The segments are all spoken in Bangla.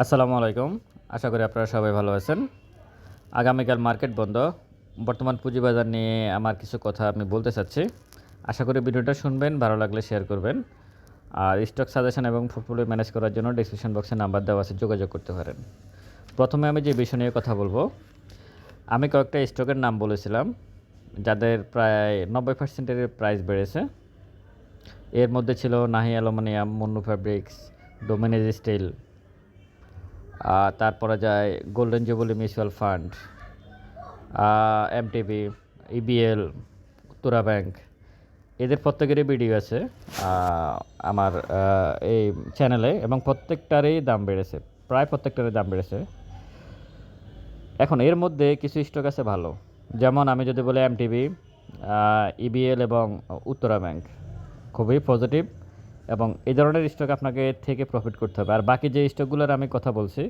আসসালামু আলাইকুম। আশা করি আপনারা সবাই ভালো আছেন। আগামীকাল মার্কেট বন্ধ। বর্তমান পুঁজিবাজার নিয়ে আমার কিছু কথা আমি বলতে চাচ্ছি। আশা করি ভিডিওটা শুনবেন, ভালো লাগলে শেয়ার করবেন। আর স্টক সাজেশন এবং পোর্টফোলিও ম্যানেজ করার জন্য ডিসক্রিপশন বক্সে নাম্বার দেওয়া আছে, যোগাযোগ করতে পারেন। প্রথমে আমি যে বিষয় নিয়ে কথা বলব, আমি কয়েকটা স্টকের নাম বলেছিলাম, যাদের প্রায় নব্বই পার্সেন্টের প্রাইস বেড়েছে। এর মধ্যে ছিল নাহি aluminium, Monno fabrics Dominage steel তারপরে যায় golden jubilee mutual fund MTB EBL তুরা ব্যাংক এদের প্রত্যেকেরই ভিডিও আছে আমার এই চ্যানেলে এবং প্রত্যেকটারই দাম বেড়েছে, প্রায় প্রত্যেকটারই দাম বেড়েছে। এখন এর মধ্যে কিছু স্টক আছে ভালো, যেমন আমি যদি বলি এমটিবি ইবিএল এবং উত্তরা ব্যাংক খুবই পজিটিভ এবং এই ধরনের স্টক আপনাকে থেকে প্রফিট করতে হবে। আর বাকি যে স্টকগুলোর আমি কথা বলছি,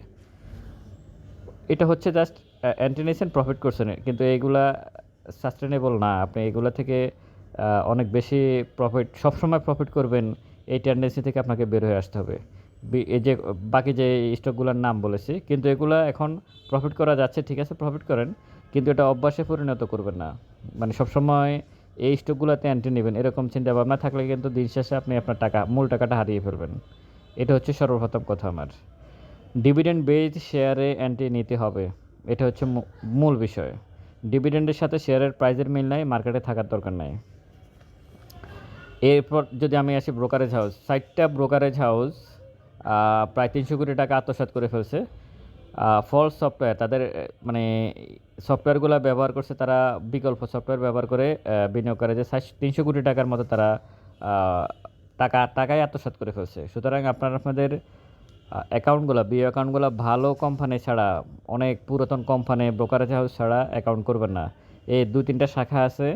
এটা হচ্ছে জাস্ট অ্যান্টিনেশন প্রফিট করছেন। কিন্তু এইগুলা সাস্টেনেবল না। আপনি এগুলা থেকে অনেক বেশি প্রফিট সবসময় প্রফিট করবেন, এই টেন্ডেন্সি থেকে আপনাকে বের হয়ে আসতে হবে। এই যে, বাকি যে স্টকগুলোর নাম বলেছি, কিন্তু এগুলা এখন প্রফিট করা যাচ্ছে, ঠিক আছে প্রফিট করেন, কিন্তু এটা অভ্যাসে পরিণত করবেন না। মানে সবসময় এই স্টকগুলোতে অ্যান্টি নেবেন। এরকম চিন্তা ভাবনা থাকলে কিন্তু দিন শেষে আপনি আপনার টাকা, মূল টাকাটা হারিয়ে ফেলবেন। এটা হচ্ছে সর্বপ্রথম কথা আমার। ডিভিডেন্ড বেজ শেয়ারে অ্যান্টি নিতে হবে। এটা হচ্ছে মূল বিষয়। ডিভিডেন্ডের সাথে শেয়ারের প্রাইজের মিল নাই মার্কেটে থাকার দরকার নাই। এরপর যদি আমি আসি ব্রোকারেজ হাউস ষাটটা ব্রোকারেজ হাউস প্রায় তিনশো কোটি টাকা আত্মসাৎ করে ফেলছে। ফলস সফটওয়্যার তাদের মানে সফটওয়্যারগুলো ব্যবহার করছে তারা, বিকল্প সফটওয়্যার ব্যবহার করে বিনিয়োগ করে যে তিনশো কোটি টাকার মতো তারা টাকা টাকায় আত্মসাৎ করে ফেলছে। সুতরাং আপনার, আপনাদের অ্যাকাউন্টগুলো বিও অ্যাকাউন্টগুলো ভালো কোম্পানি ছাড়া, অনেক পুরাতন কোম্পানি ব্রোকারেজ হাউস ছাড়া অ্যাকাউন্ট করবেন না। এই দু তিনটা শাখা আছে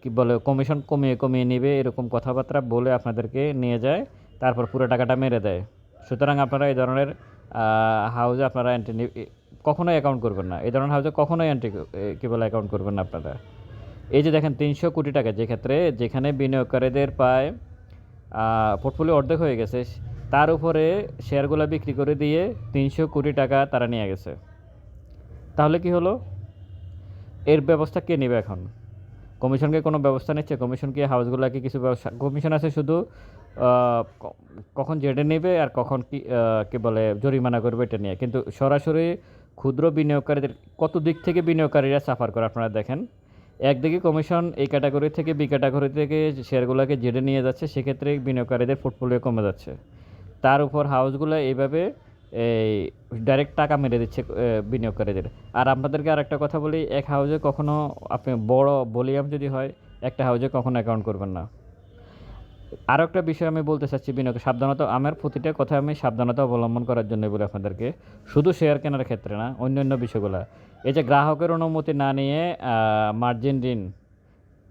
কি বলে কমিশন কমিয়ে কমিয়ে নেবে, এরকম কথাবার্তা বলে আপনাদেরকে নিয়ে যায়, তারপর পুরো টাকাটা মেরে দেয়। সুতরাং আপনারা এই ধরনের হাউজে আপনারা এন্ট্রি কখনোই অ্যাকাউন্ট করবেন না। এই ধরনের হাউজে কখনোই এন্ট্রি কী বলে অ্যাকাউন্ট করবেন না আপনারা। এই যে দেখেন, তিনশো কোটি টাকা যে ক্ষেত্রে যেখানে বিনিয়োগকারীদের পায় পোর্টফোলিও অর্ধেক হয়ে গেছে, তার উপরে শেয়ারগুলো বিক্রি করে দিয়ে তিনশো কোটি টাকা তারা নিয়ে গেছে। তাহলে কি হলো? এর ব্যবস্থা কে নেবে এখন? কমিশনকে কোনো ব্যবস্থা নিচ্ছে? কমিশন কি হাউসগুলোকে কিছু ব্যবস্থা কমিশন আছে শুধু কখন জেডে নেবে আর কখন কি কি বলে, জরিমানা করবে এটা নিয়ে। কিন্তু সরাসরি ক্ষুদ্র বিনিয়োগকারীদের, কত দিক থেকে বিনিয়োগকারীরা সাফার করে আপনারা দেখেন? একদিকে কমিশন এই ক্যাটাগরি থেকে বি ক্যাটাগরি থেকে শেয়ারগুলোকে জেডে নিয়ে যাচ্ছে, সেক্ষেত্রে বিনিয়োগকারীদের পোর্টফোলিও কমে যাচ্ছে। তার উপর হাউসগুলো এইভাবে এই ডাইরেক্ট টাকা মেরে দিচ্ছে বিনিয়োগকারীদের। আর আপনাদেরকে আর একটা কথা বলি, এক হাউজে কখনো আপনি বড় ভলিউম যদি হয়, একটা হাউজে কখনো অ্যাকাউন্ট করবেন না। আরও একটা বিষয় আমি বলতে চাচ্ছি বিনিয়োগ সাবধানতা, আমার প্রতিটা কথা আমি সাবধানতা অবলম্বন করার জন্য বলি আপনাদেরকে। শুধু শেয়ার কেনার ক্ষেত্রে না অন্য অন্য বিষয়গুলো। এই যে গ্রাহকের অনুমতি না নিয়ে মার্জিন ঋণ,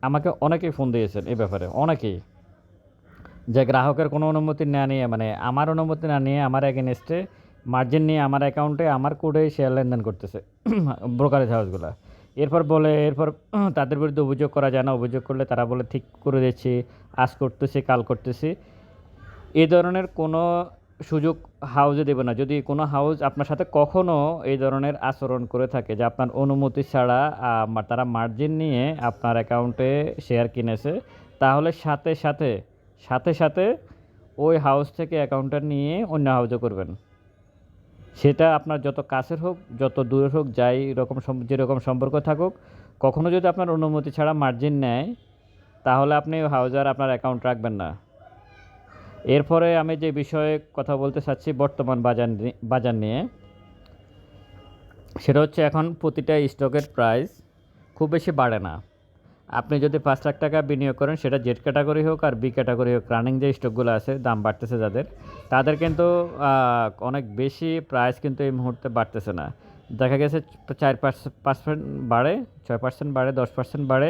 আমাকে অনেকেই ফোন দিয়েছেন এ ব্যাপারে, অনেকেই। যে গ্রাহকের কোনো অনুমতি না নিয়ে মানে আমার অনুমতি না নিয়ে, আমার এগেনস্টে মার্জিন নিয়ে, আমার অ্যাকাউন্টে আমার কোডে শেয়ার লেনদেন করতেছে ব্রোকারেজ হাউসগুলো এরপর বলে, এরপর তাদের বিরুদ্ধে অভিযোগ করা যায় না। অভিযোগ করলে তারা বলে, ঠিক করে দিচ্ছি আজ করতেছি, কাল করতেছি। এই ধরনের কোনো সুযোগ হাউজে দেবে না। যদি কোনো হাউস আপনার সাথে কখনো এই ধরনের আচরণ করে থাকে যে আপনার অনুমতি ছাড়া তারা মার্জিন নিয়ে আপনার অ্যাকাউন্টে শেয়ার কিনেছে, তাহলে সাথে সাথে সাথে সাথে ওই হাউস থেকে অ্যাকাউন্টটা নিয়ে অন্য হাউজে করবেন। সেটা আপনার যত কাছের হোক, যত দূরের হোক, যাই রকম যেরকম সম্পর্ক থাকুক, কখনো যদি আপনার অনুমতি ছাড়া মার্জিন নেয়, তাহলে আপনি হাউজার আপনার অ্যাকাউন্ট রাখবেন না। এরপরে আমি যে বিষয়ে কথা বলতে চাচ্ছি বর্তমান বাজার বাজার নিয়ে, সেটা হচ্ছে এখন প্রতিটা স্টকের প্রাইস খুব বেশি বাড়ে না। আপনি যদি পাঁচ লাখ টাকা বিনিয়োগ করেন, সেটা জেড ক্যাটাগরি হোক আর বি ক্যাটাগরি হোক রানিং যে স্টকগুলো আছে, দাম বাড়তেছে যাদের, তাদের কিন্তু অনেক বেশি প্রাইস কিন্তু এই মুহূর্তে বাড়তেছে না। দেখা গেছে চার পার্সেন্ট বাড়ে, ছয় পার্সেন্ট বাড়ে, দশ পার্সেন্ট বাড়ে,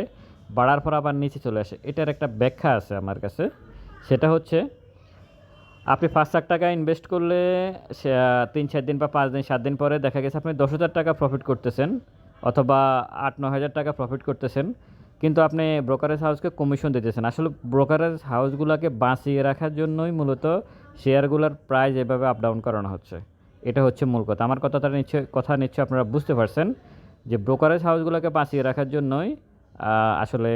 বাড়ার পর আবার নিচে চলে আসে। এটার একটা ব্যাখ্যা আছে আমার কাছে। সেটা হচ্ছে, আপনি পাঁচ লাখ টাকা ইনভেস্ট করলে তিন, চার দিন বা পাঁচ দিন, সাত দিন পরে দেখা গেছে আপনি দশ হাজার টাকা প্রফিট করতেছেন, অথবা আট ন হাজার টাকা প্রফিট করতেছেন। কিন্তু আপনি ব্রোকারেজ হাউসকে কমিশন দিতেছেন। আসলে ব্রোকারেজ হাউসগুলোকে বাঁচিয়ে রাখার জন্যই মূলত শেয়ারগুলোর প্রাইস এভাবে আপ ডাউন করানো হচ্ছে। এটা হচ্ছে মূল কথা। আমার কথাটা নিশ্চয়, কথা নিশ্চয় আপনারা বুঝতে পারছেন যে ব্রোকারেজ হাউসগুলোকে বাঁচিয়ে রাখার জন্যই আসলে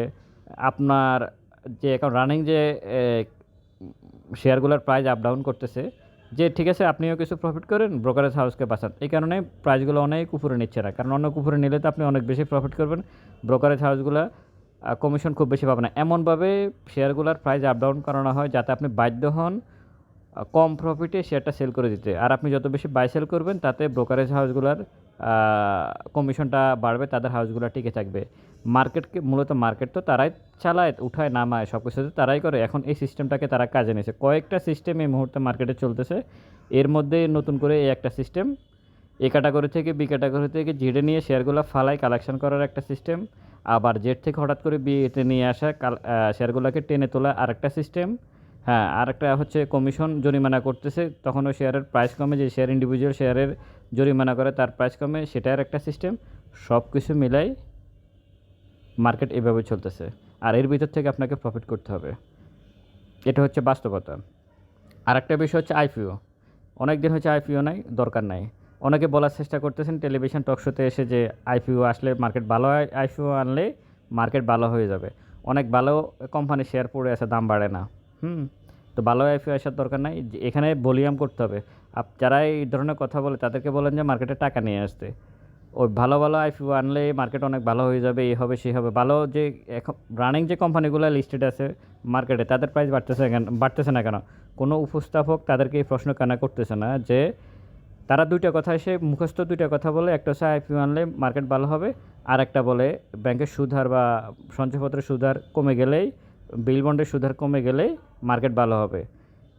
আপনার যে এখন রানিং যে শেয়ারগুলোর প্রাইস আপ ডাউন করতেছে, যে ঠিক আছে, আপনিও কিছু প্রফিট করেন ব্রোকারেজ হাউসকে বাঁচান। এই কারণে প্রাইসগুলো অনেক উপরে নিচ্ছে না। কারণ অন্য উপরে নিলে তো আপনি অনেক বেশি প্রফিট করবেন। ব্রোকারেজ হাউসগুলো কমিশন খুব বেশি পাবে না। এমনভাবে শেয়ারগুলোর প্রাইস আপ ডাউন করানো হয় যাতে আপনি বাধ্য হন কম প্রফিটে শেয়ারটা সেল করে দিতে। আর আপনি যত বেশি বাই সেল করবেন, তাতে ব্রোকারেজ হাউসগুলোর কমিশনটা বাড়বে, তাদের হাউসগুলো টিকে থাকবে। মার্কেটকে মূলত মার্কেট তো তারাই চালায়, উঠায়, নামায় সব কিছু তারাই করে। এখন এই সিস্টেমটাকে তারা কাজে নিয়েছে। কয়েকটা সিস্টেম এই মুহূর্তে মার্কেটে চলতেছে। এর মধ্যে নতুন করে এই একটা সিস্টেম এ ক্যাটাগরি থেকে বি ক্যাটাগরি থেকে জেডে নিয়ে শেয়ারগুলো ফালাই কালেকশন করার একটা সিস্টেম আবার জেড থেকে হঠাৎ করে বিএতে নিয়ে আসা শেয়ারগুলোকে টেনে তোলা আরেকটা সিস্টেম হ্যাঁ আরেকটা হচ্ছে কমিশন জরিমানা করতেছে। তখন ওই শেয়ারের প্রাইস কমে, যে শেয়ার ইন্ডিভিজুয়াল শেয়ারের জরিমানা করে তার প্রাইস কমে, সেটার একটা সিস্টেম সব কিছু মিলাই মার্কেট এভাবে চলতেছে। আর এর ভিতর থেকে আপনাকে প্রফিট করতে হবে। এটা হচ্ছে বাস্তবতা। আর একটা বিষয় হচ্ছে আইপিও অনেক দিন হচ্ছে আইপিও নাই, দরকার নাই। অনেকে বলার চেষ্টা করতেছেন টেলিভিশন টক শোতে এসে যে আইপিও আসলে মার্কেট ভালো হয়, আইপিও আনলে মার্কেট ভালো হয়ে যাবে। অনেক ভালো কোম্পানি শেয়ার পড়ে আছে, দাম বাড়ে না। হুম, তো ভালো আইপিও আসার দরকার নাই। এখানে ভলিউম করতে হবে। আপ, যারা এই ধরনের কথা বলে তাদেরকে বলেন যে মার্কেটে টাকা নিয়ে আসতে। ওই ভালো ভালো আইপিও আনলে মার্কেট অনেক ভালো হয়ে যাবে এই হবে সেই হবে। ভালো যে এখন রানিং যে কোম্পানিগুলো লিস্টেড আছে মার্কেটে, তাদের প্রাইস বাড়তেছে বাড়তেছে না কেন? কোনো উপস্থাপক তাদেরকে এই প্রশ্ন কেন করতেছে না যে তারা দুইটা কথা এসে মুখস্থ দুইটা কথা বলে, একটা হচ্ছে আইপিও আনলে মার্কেট ভালো হবে, আর একটা বলে ব্যাংকের সুদহার বা সঞ্চয়পত্রের সুদহার কমে গেলেই, বিল বন্ডের সুদহার কমে গেলেই মার্কেট ভালো হবে।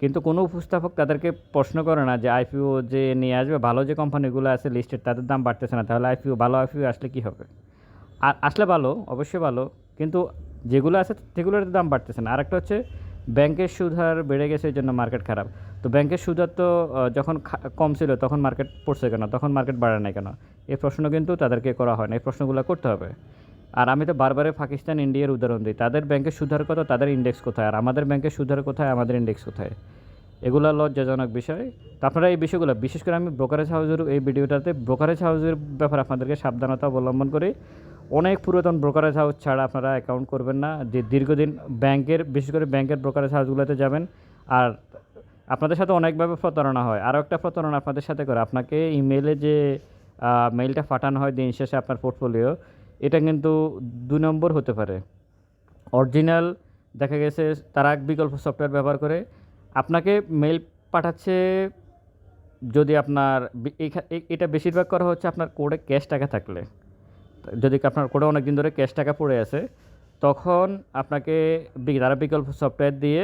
কিন্তু কোনো উপস্থাপক তাদেরকে প্রশ্ন করে না যে আইপিও যে নিয়ে আসবে, ভালো যে কোম্পানিগুলো আছে লিস্টেড তাদের দাম বাড়তেছে না, তাহলে আইপিও ভালো আইপিও আসলে কী হবে? আর আসলে ভালো, অবশ্যই ভালো, কিন্তু যেগুলো আছে সেগুলোর দাম বাড়তেছে না। আরেকটা হচ্ছে ব্যাংকের সুদহার বেড়ে গেছে এই জন্য মার্কেট খারাপ। তো ব্যাংকের সুদহার তো যখন কম ছিল তখন মার্কেট পড়ছে কেন? তখন মার্কেট বাড়ে নাই কেন? এই প্রশ্ন কিন্তু তাদেরকে করা হয় না, এই প্রশ্নগুলো করতে হবে। আর আমি তো বারবারে পাকিস্তান, ইন্ডিয়ার উদাহরণ দিই। তাদের ব্যাংকের সুধার কত তাদের ইন্ডেক্স কোথায়? আর আমাদের ব্যাংকের সুধার কোথায়, আমাদের ইন্ডেক্স কোথায়? এগুলো লজ্জাজনক বিষয়। তো আপনারা এই বিষয়গুলো, বিশেষ করে আমি ব্রোকারেজ হাউসের এই ভিডিওটাতে ব্রোকারেজ হাউসের ব্যাপারে আপনাদেরকে সাবধানতা অবলম্বন করি। অনেক পুরাতন ব্রোকারেজ হাউস ছাড়া আপনারা অ্যাকাউন্ট করবেন না। যে দীর্ঘদিন ব্যাংকের, বিশেষ করে ব্যাংকের ব্রোকারেজ হাউসগুলোতে যাবেন। আর আপনাদের সাথে অনেকভাবে প্রতারণা হয়। আরও একটা প্রতারণা আপনাদের সাথে করে। আপনাকে ইমেলে যে মেইলটা পাঠানো হয় দিন শেষে আপনার পোর্টফোলিও এটা কিন্তু দুই নম্বর হতে পারে। অরিজিনাল দেখা গেছে তারা বিকল্প সফটওয়্যার ব্যবহার করে। আপনাকে মেইল পাঠাচ্ছে যদি আপনার এটা বেশিরভাগ করা হচ্ছে আপনার কোডে ক্যাশ টাকা থাকলে। যদি আপনার কোডে অনেক দিন ধরে ক্যাশ টাকা পড়ে আছে, তখন আপনাকে তারা বিকল্প সফটওয়্যার দিয়ে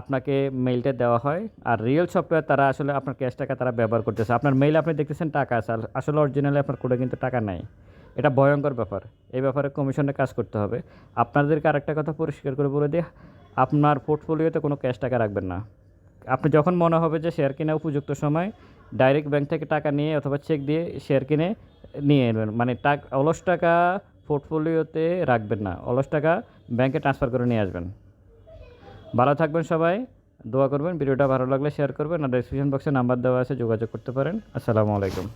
আপনাকে মেইলটা দেওয়া হয়। আর রিয়েল সফটওয়্যার তারা আসলে আপনার ক্যাশ টাকা তারা ব্যবহার করতেছে। আপনার মেইল আপনি দেখতেছেন টাকা আছে আসলে অরিজিনালি আপনার কোডে কিন্তু টাকা নাই। এটা ভয়ঙ্কর ব্যাপার। এই ব্যাপারে কমিশনে কাজ করতে হবে। আপনাদেরকে আরেকটা কথা পরিষ্কার করে বলে দিই, আপনার পোর্টফোলিওতে কোনো ক্যাশ টাকা রাখবেন না। আপনি যখন মনে হবে যে শেয়ার কেনা উপযুক্ত সময় ডাইরেক্ট ব্যাংক থেকে টাকা নিয়ে অথবা চেক দিয়ে শেয়ার কিনে নিয়ে নেবেন। মানে টাকা, অলস টাকা পোর্টফোলিওতে রাখবেন না। অলস টাকা ব্যাংকে ট্রান্সফার করে নিয়ে আসবেন। ভালো থাকবেন সবাই, দোয়া করবেন, ভিডিওটা ভালো লাগলে শেয়ার করবেন, আর ডিসক্রিপশন বক্সে নাম্বার দেওয়া আছে, যোগাযোগ করতে পারেন। আসসালামু আলাইকুম।